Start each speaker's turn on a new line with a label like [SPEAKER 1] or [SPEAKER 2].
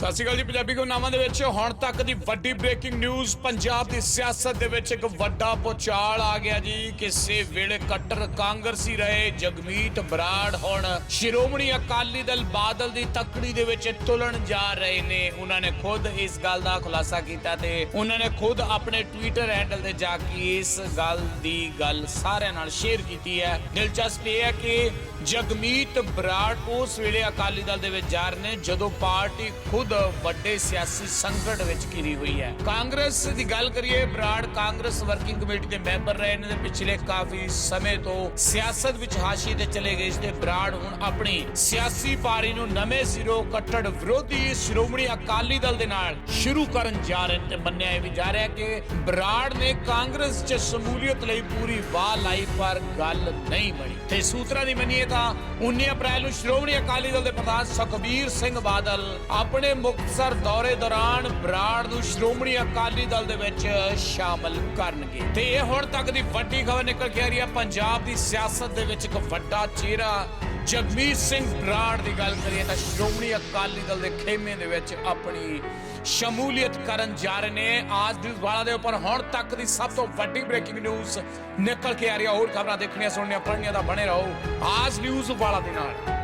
[SPEAKER 1] ਸਤਿ ਸ਼੍ਰੀ ਅਕਾਲ ਜੀ, ਪੰਜਾਬੀ ਗੁਰਨਾਮਾਂ ਦੇ ਵਿੱਚ ਹੁਣ ਤੱਕ ਦੀ ਵੱਡੀ ਬ੍ਰੇਕਿੰਗ ਨਿਊਜ਼ ਪੰਜਾਬ ਦੀ ਸਿਆਸਤ ਦੇ ਵਿੱਚ ਇੱਕ ਵੱਡਾ ਪੁਚਾਲ ਆ ਗਿਆ ਜੀ। ਕਿਸੇ ਵੇਲੇ ਕੱਟਰ ਕਾਂਗਰਸੀ ਰਹੇ, ਜਗਮੀਤ ਬਰਾੜ ਹੁਣ ਸ਼੍ਰੋਮਣੀ ਅਕਾਲੀ ਦਲ ਬਾਦਲ ਦੀ ਤੱਕੜੀ ਦੇ ਵਿੱਚ ਤੁਲਣ ਜਾ ਰਹੇ ਨੇ। ਉਹਨਾਂ ਨੇ ਖੁਦ ਇਸ ਗੱਲ ਦਾ ਖੁਲਾਸਾ ਕੀਤਾ ਤੇ ਉਹਨਾਂ ਨੇ ਖੁਦ ਆਪਣੇ ਟਵਿੱਟਰ ਹੈਂਡਲ ਤੇ ਜਾ ਕੇ ਇਸ ਗੱਲ ਦੀ ਗੱਲ ਸਾਰਿਆਂ ਨਾਲ ਸ਼ੇਅਰ ਕੀਤੀ ਹੈ। ਦਿਲਚਸਪ ਇਹ ਹੈ ਕਿ ਜਗਮੀਤ ਬਰਾੜ ਉਸ ਵੇਲੇ ਅਕਾਲੀ ਦਲ ਦੇ ਵਿੱਚ ਜਾ ਰਹੇ ਨੇ, ਜਦੋਂ ਪਾਰਟੀ ਖੁਦ ਵੱਡੇ ਸਿਆਸੀ ਸੰਕਟ ਵਿੱਚ ਘਿਰੀ ਹੋਈ ਹੈ। ਕਾਂਗਰਸ ਦੀ ਗੱਲ ਕਰੀਏ, ਬਰਾੜ ਕਾਂਗਰਸ ਵਰਕਿੰਗ ਕਮੇਟੀ ਦੇ ਮੈਂਬਰ ਰਹੇ ਨੇ ਪਿਛਲੇ ਕਾਫੀ ਸਮੇਂ ਤੋਂ ਸਿਆਸਤ ਵਿੱਚ ਹਾਸ਼ੀਏ ਤੇ ਚਲੇ ਗਏ ਸੀ ਤੇ ਬਰਾੜ ਹੁਣ ਆਪਣੀ ਸਿਆਸੀ ਪਾਰੀ ਨੂੰ ਨਵੇਂ ਸਿਰੋਂ ਕੱਟੜ ਵਿਰੋਧੀ ਸ਼੍ਰੋਮਣੀ ਅਕਾਲੀ ਦਲ ਦੇ ਨਾਲ ਸ਼ੁਰੂ ਕਰਨ ਜਾ ਰਹੇ ਨੇ ਤੇ ਮੰਨਿਆ ਇਹ ਵੀ ਜਾ ਰਿਹਾ ਕਿ ਬਰਾੜ ਨੇ ਕਾਂਗਰਸ 'ਚ ਸ਼ਮੂਲੀਅਤ ਲਈ ਪੂਰੀ ਵਾਹ ਲਾਈ, ਪਰ ਗੱਲ ਨਹੀਂ ਬਣੀ। ਤੇ ਸੂਤਰਾਂ ਦੀ ਮੰਨੀਏ ਤਾਂ 19 ਅਪ੍ਰੈਲ ਨੂੰ ਸ਼੍ਰੋਮਣੀ ਅਕਾਲੀ ਦਲ ਦੇ ਪ੍ਰਧਾਨ ਸੁਖਬੀਰ ਸਿੰਘ ਬਾਦਲ ਆਪਣੇ ਮੁਕਤਸਰ ਦੌਰੇ ਦੌਰਾਨ ਬਰਾੜ ਨੂੰ ਸ਼੍ਰੋਮਣੀ ਅਕਾਲੀ ਦਲ ਦੇ ਵਿੱਚ ਸ਼ਾਮਲ ਕਰਨਗੇ। ਤੇ ਇਹ ਹੁਣ ਤੱਕ ਦੀ ਵੱਡੀ ਖਬਰ ਨਿਕਲ ਕੇ ਆ ਰਹੀ ਹੈ ਪੰਜਾਬ ਦੀ ਸਿਆਸਤ ਦੇ ਵਿੱਚ ਇੱਕ ਵੱਡਾ ਚਿਹਰਾ ਜਗਮੀਤ ਸਿੰਘ ਬਰਾੜ ਦੀ ਗੱਲ ਕਰੀਏ ਤਾਂ ਸ਼੍ਰੋਮਣੀ ਅਕਾਲੀ ਦਲ ਦੇ ਖੇਮੇ ਦੇ ਵਿੱਚ ਆਪਣੀ ਸ਼ਮੂਲੀਅਤ ਕਰਨ ਜਾ ਰਹੇ ਨੇ। ਆਜ ਨਿਊਜ਼ ਵਾਲਾ ਦੇ ਉੱਪਰ ਹੁਣ ਤੱਕ ਦੀ ਸਭ ਤੋਂ ਵੱਡੀ ਬ੍ਰੇਕਿੰਗ ਨਿਊਜ਼ ਨਿਕਲ ਕੇ ਆ ਰਹੀ ਹੈ ਹੋਰ ਖਬਰਾਂ ਦੇਖਣੀਆਂ, ਸੁਣਨੀਆਂ, ਪੜ੍ਹਨੀਆਂ ਦਾ ਬਣੇ ਰਹੋ। ਆਜ ਨਿਊਜ਼ ਵਾਲਾ ਦੇ ਨਾਲ।